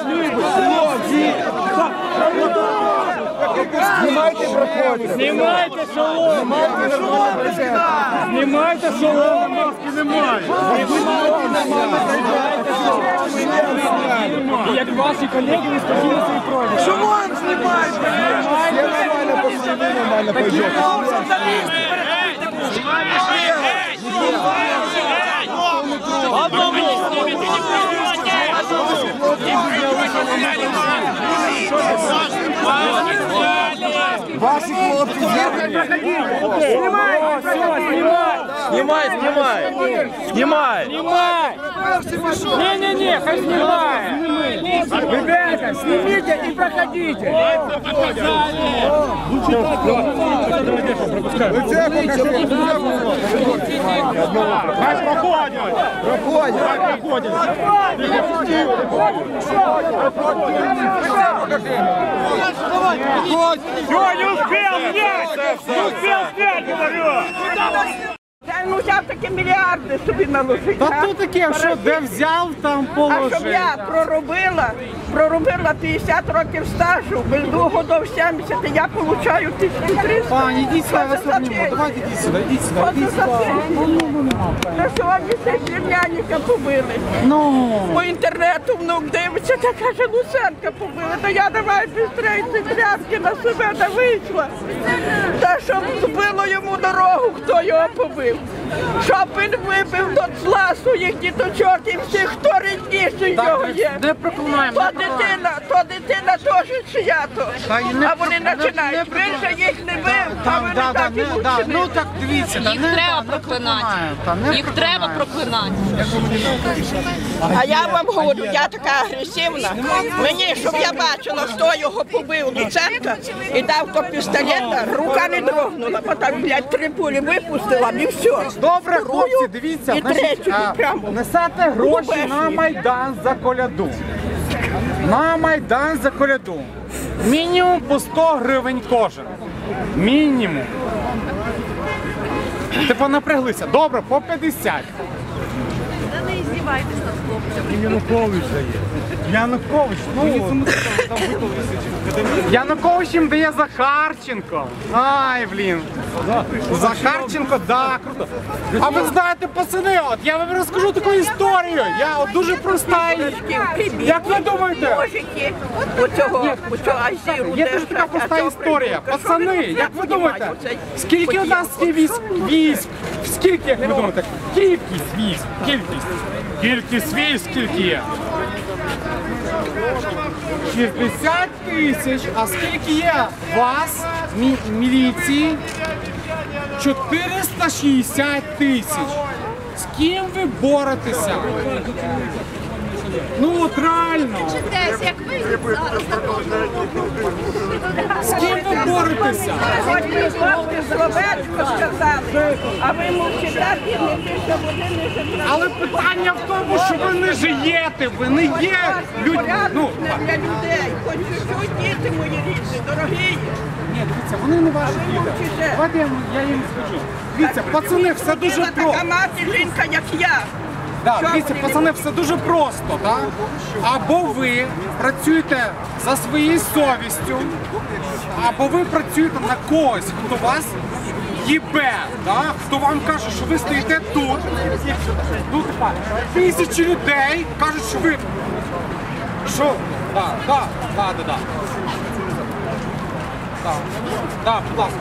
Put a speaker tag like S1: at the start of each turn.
S1: Ты идешь,
S2: Знімайте, проходьте.
S1: Знімайте шолом! Знімайте шолом! Маски немає! І як ваші колеги, ви спокійно собі пройдете.
S2: Шумон знімайте! Я нормально посиди, нормально пойдет. Ваші хлопці
S1: Знімай, знімай! Знімай! Знімай! Не-не-не, хай знімає! Ребята, снимите и проходите! Хай проходять!
S2: проходять.
S1: Все, не успел снять! Не успел снять, говорю!
S3: Ну взяв такі мільярди собі наложити.
S4: Та
S3: а?
S4: то таке, що де взяв, там
S3: А щоб я проробила, проробила 50 років стажу, без двох годов 70, я получаю 1300.
S4: Пані, ідіть сюди, вас обніму. Давайте ідіть сюди, ідіть сюди,
S3: за
S4: сюди. Ну, ну, ну.
S3: На сьогодні цей племянника побили.
S4: Ну,
S3: По інтернету внук дивиться, та каже, Луценка побили. Та я давай бістрейці тряпки на себе та вийшла. Та щоб збило йому дорогу, хто його побив. Щоб він вибив до зла своїх діточок і всіх, хто рідніший в нього є.
S4: не проклинаємо,
S3: То дитина, то дитина теж чия-то.
S4: Та й не
S3: А вони
S4: про- не-
S3: починають.
S4: не
S3: Він же їх не бив, а
S4: Там,
S3: вони
S4: да, да,
S3: так і
S4: не, да. Ну так дивіться, та
S5: Їх
S4: не,
S5: треба
S4: та, не
S5: проклинати.
S4: проклинаємо, та, не
S5: Їх треба
S4: проклинаємо.
S5: проклинати.
S3: А я вам говорю, я така агресивна. Мені, щоб я бачила, хто його побив Луценка і дав то пістолета, рука не дрогнула, бо так, блядь, три пулі випустила і все.
S4: Добре, хлопці, дивіться,
S3: І
S4: значить,
S3: третю
S4: а,
S3: прямо.
S4: несете гроші на Майдан за коляду. На Майдан за коляду. Мінімум по 100 гривень кожен. Мінімум. Типу напряглися. Добре, по 50. Янукович дає. Янукович, ну. Янукович їм дає Захарченко. Ай, блін. Захарченко, да, круто. А ви знаєте, пацани, от я вам розкажу таку історію. Я от дуже проста. і- Як ви думаєте?
S3: Ножики, оцього, оцього азіру
S4: Є дуже така проста історія. Пацани, як ви думаєте, скільки у нас є військ? Військ? Скільки, як ви думаєте? Кількість військ, кількість. Кількість військ скільки є? 60 тисяч. А скільки є вас, мі- міліції? 460 тисяч. З ким ви боретеся? Ну от реально.
S5: Десь, як ви зараз
S4: З ким ви боретеся?
S3: Хоч ви хлопці словечко сказали, а ви мовчите і не більше води не забрали.
S4: Але питання в тому, що ви не живете, ви не є людьми. Ну,
S3: для людей, хоч чуть-чуть діти мої рідні, дорогі.
S4: ні, дивіться, вони не ваші
S3: ви
S4: діти.
S3: мовчите.
S4: Давайте я, я їм скажу. Дивіться, пацани, все дуже
S3: Була така мати жінка, як я.
S4: Да, дивіться, пацани, все дуже просто, так? Або ви працюєте за своєю совістю, або ви працюєте на когось, хто вас їбе, да? хто вам каже, що ви стоїте тут. Ну, типа, тисячі людей кажуть, що ви. Що? Так, так, так, так, так. Так, так, будь ласка.